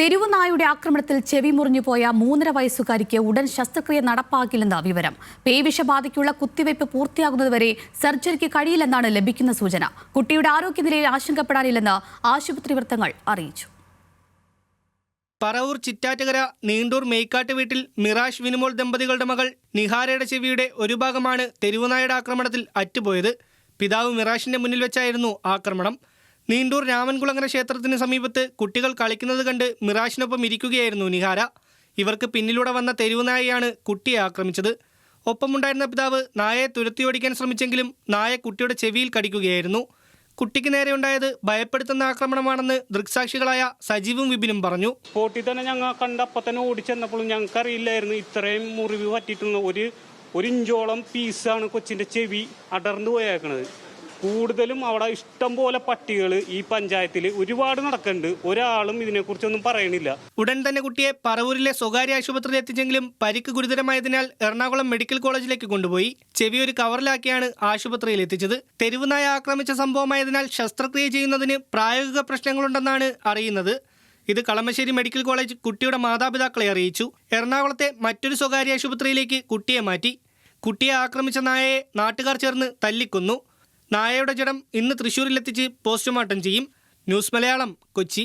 തെരുവു നായുടെ ആക്രമണത്തിൽ ചെവി മുറിഞ്ഞു പോയ മൂന്നര വയസ്സുകാരിക്ക് ഉടൻ ശസ്ത്രക്രിയ നടപ്പാക്കില്ലെന്ന വിവരം. പേവിഷബാധയ്ക്കുള്ള കുത്തിവയ്പ് പൂർത്തിയാകുന്നതുവരെ സർജറിക്ക് കഴിയില്ലെന്നാണ് ലഭിക്കുന്ന സൂചന. കുട്ടിയുടെ ആരോഗ്യനിലയിൽ ആശങ്കപ്പെടാനില്ലെന്ന് ആശുപത്രി വൃത്തങ്ങൾ അറിയിച്ചു. പറവൂർ ചിറ്റാറ്റുകര നീണ്ടൂർ മേയ്ക്കാട്ട് വീട്ടിൽ മിറാഷ് വിനുമോൾ ദമ്പതികളുടെ മകൾ നിഹാരയുടെ ചെവിയുടെ ഒരു ഭാഗമാണ് തെരുവുനായുടെ ആക്രമണത്തിൽ അറ്റുപോയത്. പിതാവ് മിറാഷിന്റെ മുന്നിൽ വെച്ചായിരുന്നു ആക്രമണം. നീണ്ടൂർ രാമൻകുളങ്ങര ക്ഷേത്രത്തിന് സമീപത്ത് കുട്ടികൾ കളിക്കുന്നത് കണ്ട് മിറാഷിനൊപ്പം ഇരിക്കുകയായിരുന്നു നിഹാര. ഇവർക്ക് പിന്നിലൂടെ വന്ന തെരുവുനായയാണ് കുട്ടിയെ ആക്രമിച്ചത്. ഒപ്പമുണ്ടായിരുന്ന പിതാവ് നായയെ തുരത്തിയോടിക്കാൻ ശ്രമിച്ചെങ്കിലും നായ കുട്ടിയുടെ ചെവിയിൽ കടിക്കുകയായിരുന്നു. കുട്ടിക്ക് നേരെ ഉണ്ടായത് ഭയപ്പെടുത്തുന്ന ആക്രമണമാണെന്ന് ദൃക്സാക്ഷികളായ സജീവും വിപിനും പറഞ്ഞു. സ്പോട്ടിൽ തന്നെ ഞങ്ങൾ കണ്ട തന്നെ ഓടിച്ചെന്നപ്പോഴും ഞങ്ങൾക്ക് അറിയില്ലായിരുന്നു ഇത്രയും മുറിവ് പറ്റിയിട്ടുള്ള ഒരു ഒരു ഇഞ്ചോളം പീസാണ് കൊച്ചിന്റെ ചെവി അടർന്നു പോയേക്കണത്. കൂടുതലും അവിടെ ഇഷ്ടം പോലെ പട്ടികൾ ഈ പഞ്ചായത്തിൽ ഒരുപാട് നടക്കുന്നുണ്ട് ഒരാളും ഇതിനെക്കുറിച്ചൊന്നും പറയണില്ല. ഉടൻ തന്നെ കുട്ടിയെ പറവൂരിലെ സ്വകാര്യ ആശുപത്രിയിൽ എത്തിച്ചെങ്കിലും പരിക്ക് ഗുരുതരമായതിനാൽ എറണാകുളം മെഡിക്കൽ കോളേജിലേക്ക് കൊണ്ടുപോയി. ചെവി ഒരു കവറിലാക്കിയാണ് ആശുപത്രിയിൽ എത്തിച്ചത്. തെരുവുനായ ആക്രമിച്ച സംഭവമായതിനാൽ ശസ്ത്രക്രിയ ചെയ്യുന്നതിന് പ്രായോഗിക പ്രശ്നങ്ങളുണ്ടെന്നാണ് അറിയുന്നത്. ഇത് കളമശ്ശേരി മെഡിക്കൽ കോളേജ് കുട്ടിയുടെ മാതാപിതാക്കളെ അറിയിച്ചു. എറണാകുളത്തെ മറ്റൊരു സ്വകാര്യ ആശുപത്രിയിലേക്ക് കുട്ടിയെ മാറ്റി. കുട്ടിയെ ആക്രമിച്ച നായയെ നാട്ടുകാർ ചേർന്ന് തല്ലിക്കൊന്നു. നായയുടെ ജഡം ഇന്ന് തൃശൂരിലെത്തിച്ച് പോസ്റ്റ്മോർട്ടം ചെയ്യും ന്യൂസ് മലയാളം കൊച്ചി